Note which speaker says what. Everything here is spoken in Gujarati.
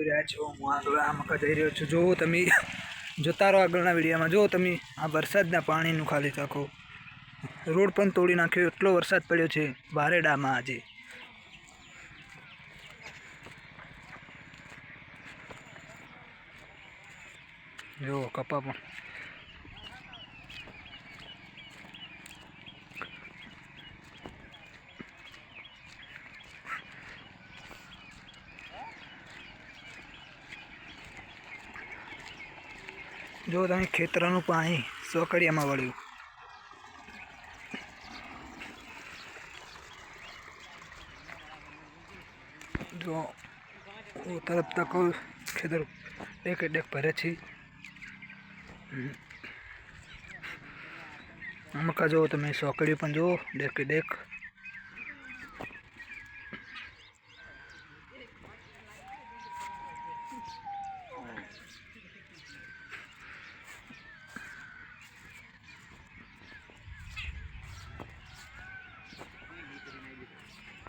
Speaker 1: જોઈ રહ્યા છો, હું આગળ આ મકા જઈ રહ્યો છું. જો તમે જોતા રહો આગળના વિડીયોમાં જુઓ તમે આ વરસાદના પાણીનું ખાલી ચાખો રોડ પણ તોડી નાખ્યો, એટલો વરસાદ પડ્યો છે બારેડામાં આજે. જો, કપા પણ જો તમે ખેતરનું પાણી સોકડિયામાં વળ્યું. જો તરફ તક ખેતર એક ડેક ભરે છે. અમકા જો તમે સોકડી પણ જુઓ ડેક ડેક